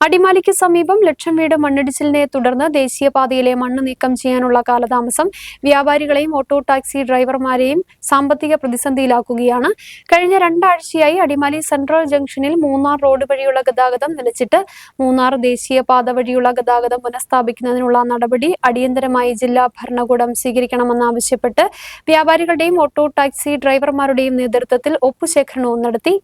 അടിമാലിക്ക് സമീപം ലക്ഷം വീട് മണ്ണിടിച്ചിലിനെ തുടർന്ന് ദേശീയപാതയിലെ മണ്ണ് നീക്കം ചെയ്യാനുള്ള കാലതാമസം വ്യാപാരികളെയും ഓട്ടോ ടാക്സി ഡ്രൈവർമാരെയും സാമ്പത്തിക പ്രതിസന്ധിയിലാക്കുകയാണ്. കഴിഞ്ഞ രണ്ടാഴ്ചയായി അടിമാലി സെൻട്രൽ ജംഗ്ഷനിൽ മൂന്നാർ റോഡ് വഴിയുള്ള ഗതാഗതം നിലച്ചിട്ട് മൂന്നാർ ദേശീയപാത വഴിയുള്ള ഗതാഗതം പുനഃസ്ഥാപിക്കുന്നതിനുള്ള നടപടി അടിയന്തരമായി ജില്ലാ ഭരണകൂടം സ്വീകരിക്കണമെന്നാവശ്യപ്പെട്ട് വ്യാപാരികളുടെയും ഓട്ടോ ടാക്സി ഡ്രൈവർമാരുടെയും നേതൃത്വത്തിൽ ഒപ്പുശേഖരണവും നടത്തി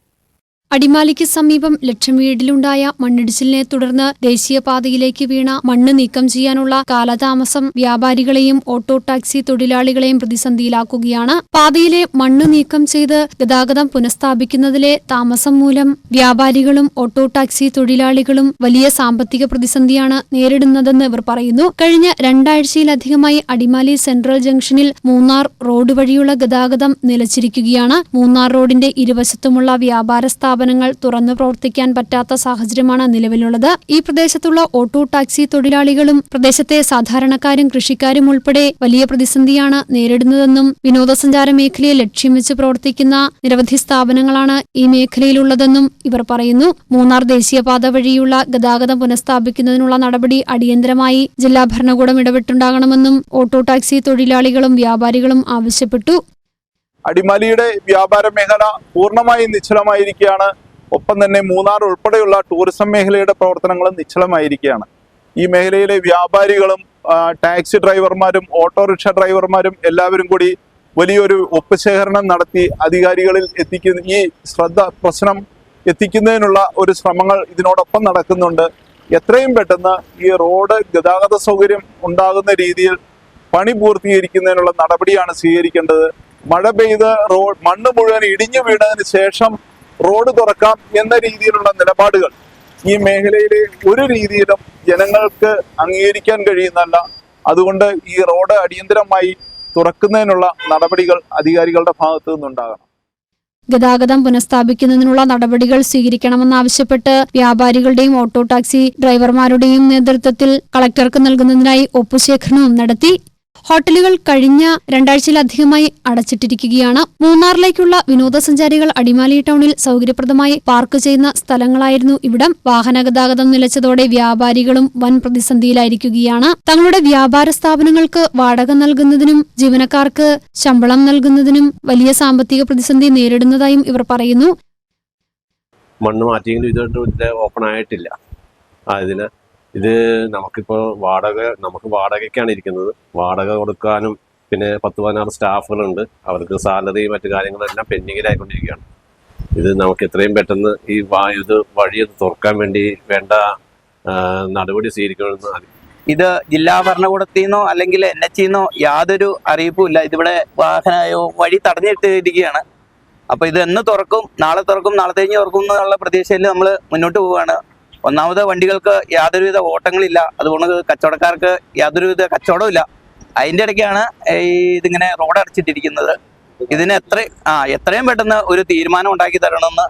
അടിമാലിക്ക് സമീപം ലക്ഷം വീടിലുണ്ടായ മണ്ണിടിച്ചിലിനെ തുടർന്ന് ദേശീയപാതയിലേക്ക് വീണ മണ്ണ് നീക്കം ചെയ്യാനുള്ള കാലതാമസം വ്യാപാരികളെയും ഓട്ടോ ടാക്സി തൊഴിലാളികളെയും പ്രതിസന്ധിയിലാക്കുകയാണ്. പാതയിലെ മണ്ണ് നീക്കം ചെയ്ത് ഗതാഗതം പുനഃസ്ഥാപിക്കുന്നതിലെ താമസം മൂലം വ്യാപാരികളും ഓട്ടോ ടാക്സി തൊഴിലാളികളും വലിയ സാമ്പത്തിക പ്രതിസന്ധിയാണ് നേരിടുന്നതെന്ന് ഇവർ പറയുന്നു. കഴിഞ്ഞ രണ്ടാഴ്ചയിലധികമായി അടിമാലി സെൻട്രൽ ജംഗ്ഷനിൽ മൂന്നാർ റോഡ് വഴിയുള്ള ഗതാഗതം നിലച്ചിരിക്കുകയാണ്. മൂന്നാർ റോഡിന്റെ ഇരുവശത്തുമുള്ള വ്യാപാര സ്ഥാപനങ്ങൾ തുറന്നു പ്രവർത്തിക്കാൻ പറ്റാത്ത സാഹചര്യമാണ് നിലവിലുള്ളത്. ഈ പ്രദേശത്തുള്ള ഓട്ടോ ടാക്സി തൊഴിലാളികളും പ്രദേശത്തെ സാധാരണക്കാരും കൃഷിക്കാരും ഉൾപ്പെടെ വലിയ പ്രതിസന്ധിയാണ് നേരിടുന്നതെന്നും വിനോദസഞ്ചാര മേഖലയെ ലക്ഷ്യം വെച്ച് പ്രവർത്തിക്കുന്ന നിരവധി സ്ഥാപനങ്ങളാണ് ഈ മേഖലയിലുള്ളതെന്നും ഇവർ പറയുന്നു. മൂന്നാർ ദേശീയപാത വഴിയുള്ള ഗതാഗതം പുനഃസ്ഥാപിക്കുന്നതിനുള്ള നടപടി അടിയന്തരമായി ജില്ലാ ഭരണകൂടം ഇടപെട്ടുണ്ടാകണമെന്നും ഓട്ടോ ടാക്സി തൊഴിലാളികളും വ്യാപാരികളും ആവശ്യപ്പെട്ടു. അടിമാലിയുടെ വ്യാപാര മേഖല പൂർണമായി നിശ്ചലമായിരിക്കുകയാണ്. ഒപ്പം തന്നെ മൂന്നാർ ഉൾപ്പെടെയുള്ള ടൂറിസം മേഖലയുടെ പ്രവർത്തനങ്ങളും നിശ്ചലമായിരിക്കുകയാണ്. ഈ മേഖലയിലെ വ്യാപാരികളും ടാക്സി ഡ്രൈവർമാരും ഓട്ടോറിക്ഷ ഡ്രൈവർമാരും എല്ലാവരും കൂടി വലിയൊരു ഒപ്പുശേഖരണം നടത്തി അധികാരികളിൽ എത്തിക്കുന്ന. ഈ ശ്രദ്ധ പ്രശ്നം എത്തിക്കുന്നതിനുള്ള ഒരു ശ്രമങ്ങൾ ഇതിനോടൊപ്പം നടക്കുന്നുണ്ട്. എത്രയും പെട്ടെന്ന് ഈ റോഡ് ഗതാഗത സൗകര്യം ഉണ്ടാകുന്ന രീതിയിൽ പണി പൂർത്തീകരിക്കുന്നതിനുള്ള നടപടിയാണ് സ്വീകരിക്കേണ്ടത്. മഴ പെയ്ത് റോഡ് മണ്ണ് മുഴുവൻ ഇടിഞ്ഞു വീണതിന് ശേഷം റോഡ് തുറക്കാം എന്ന രീതിയിലുള്ള നിലപാടുകൾ ഈ മേഖലയിലെ ഒരു രീതിയിലും ജനങ്ങൾക്ക് അംഗീകരിക്കാൻ കഴിയുന്നല്ല അതുകൊണ്ട് ഈ റോഡ് അടിയന്തരമായി തുറക്കുന്നതിനുള്ള നടപടികൾ അധികാരികളുടെ ഭാഗത്തു നിന്നുണ്ടാകണം. ഗതാഗതം പുനഃസ്ഥാപിക്കുന്നതിനുള്ള നടപടികൾ സ്വീകരിക്കണമെന്നാവശ്യപ്പെട്ട് വ്യാപാരികളുടെയും ഓട്ടോ ടാക്സി ഡ്രൈവർമാരുടെയും നേതൃത്വത്തിൽ കളക്ടർക്ക് നൽകുന്നതിനായി ഒപ്പുശേഖരണവും നടത്തി ഹോട്ടലുകൾ കഴിഞ്ഞ രണ്ടാഴ്ചയിലധികമായി അടച്ചിട്ടിരിക്കുകയാണ്. മൂന്നാറിലേക്കുള്ള വിനോദസഞ്ചാരികൾ അടിമാലി ടൗണിൽ സൗകര്യപ്രദമായി പാർക്ക് ചെയ്യുന്ന സ്ഥലങ്ങളായിരുന്നു ഇവിടം. വാഹന ഗതാഗതം നിലച്ചതോടെ വ്യാപാരികളും വൻ പ്രതിസന്ധിയിലായിരിക്കുകയാണ്. തങ്ങളുടെ വ്യാപാര സ്ഥാപനങ്ങൾക്ക് വാടക നൽകുന്നതിനും ജീവനക്കാർക്ക് ശമ്പളം നൽകുന്നതിനും വലിയ സാമ്പത്തിക പ്രതിസന്ധി നേരിടുന്നതായും ഇവർ പറയുന്നു. മണ്ണ് മാറ്റിയെങ്കിലും ഇതുകൊണ്ട് ഓപ്പൺ ആയിട്ടില്ല. അതിന് ഇത് നമുക്കിപ്പോൾ വാടക നമുക്ക് വാടകയ്ക്കാണ് ഇരിക്കുന്നത്. വാടക കൊടുക്കാനും പിന്നെ പത്ത് പതിനാറ് സ്റ്റാഫുകളുണ്ട്. അവർക്ക് സാലറി മറ്റു കാര്യങ്ങളെല്ലാം പെൻഡിങ്ങിലായിക്കൊണ്ടിരിക്കുകയാണ്. ഇത് നമുക്ക് എത്രയും പെട്ടെന്ന് ഈ വാ- ഇത് വഴി ഒന്ന് തുറക്കാൻ വേണ്ടി വേണ്ട നടപടി സ്വീകരിക്കണമെന്ന് ഇത് ജില്ലാ ഭരണകൂടത്തിൽ നിന്നോ അല്ലെങ്കിൽ എൻ എച്ച് നിന്നോ യാതൊരു അറിയിപ്പും ഇല്ല. ഇതിവിടെ വാഹന വഴി തടഞ്ഞിട്ടിരിക്കുകയാണ്. അപ്പൊ ഇത് എന്ന് തുറക്കും നാളെ തുറക്കും നാളെ കഴിഞ്ഞ് തുറക്കും എന്നുള്ള പ്രതീക്ഷയിൽ നമ്മൾ മുന്നോട്ട് പോവുകയാണ്. ഒന്നാമത് വണ്ടികൾക്ക് യാതൊരുവിധ ഓട്ടങ്ങളില്ല. അതുകൊണ്ട് കച്ചവടക്കാർക്ക് യാതൊരുവിധ കച്ചവടവും ഇല്ല. അതിന്റെ ഇടയ്ക്കാണ് ഈ ഇതിങ്ങനെ റോഡ് അടച്ചിട്ടിരിക്കുന്നത്. ഇതിന് എത്ര ആ എത്രയും പെട്ടെന്ന് ഒരു തീരുമാനം ഉണ്ടാക്കി തരണമെന്ന്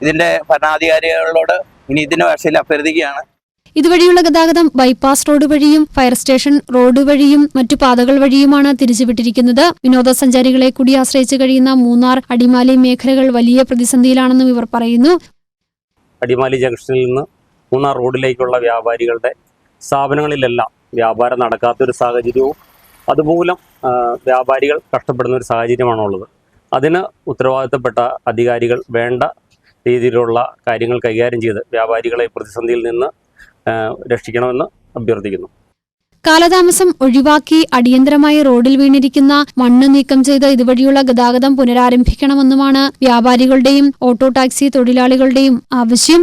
ഇതിന്റെ ഭരണാധികാരികളോട് ഇനി ഇതിന്റെ ഭാഷയിൽ അഭ്യർത്ഥിക്കുകയാണ്. ഇതുവഴിയുള്ള ഗതാഗതം ബൈപ്പാസ് റോഡ് വഴിയും ഫയർ സ്റ്റേഷൻ റോഡ് വഴിയും മറ്റു പാതകൾ വഴിയുമാണ് തിരിച്ചുവിട്ടിരിക്കുന്നത്. വിനോദസഞ്ചാരികളെ കൂടി ആശ്രയിച്ച് കഴിയുന്ന മൂന്നാർ അടിമാലി മേഖലകൾ വലിയ പ്രതിസന്ധിയിലാണെന്നും ഇവർ പറയുന്നു. അടിമാലി ജംഗ്ഷനിൽ നിന്ന് മൂന്നാർ റോഡിലേക്കുള്ള വ്യാപാരികളുടെ സ്ഥാപനങ്ങളിലെല്ലാം വ്യാപാരം നടക്കാത്തൊരു സാഹചര്യവും അതുമൂലം വ്യാപാരികൾ കഷ്ടപ്പെടുന്ന ഒരു സാഹചര്യമാണുള്ളത്. അതിന് ഉത്തരവാദിത്തപ്പെട്ട അധികാരികൾ വേണ്ട രീതിയിലുള്ള കാര്യങ്ങൾ കൈകാര്യം ചെയ്ത് വ്യാപാരികളെ പ്രതിസന്ധിയിൽ നിന്ന് രക്ഷിക്കണമെന്ന് അഭ്യർത്ഥിക്കുന്നു. കാലതാമസം ഒഴിവാക്കി അടിയന്തരമായി റോഡിൽ വീണിരിക്കുന്ന മണ്ണ് നീക്കം ചെയ്ത് ഇതുവഴിയുള്ള ഗതാഗതം പുനരാരംഭിക്കണമെന്നുമാണ് വ്യാപാരികളുടെയും ഓട്ടോ ടാക്സി തൊഴിലാളികളുടെയും ആവശ്യം.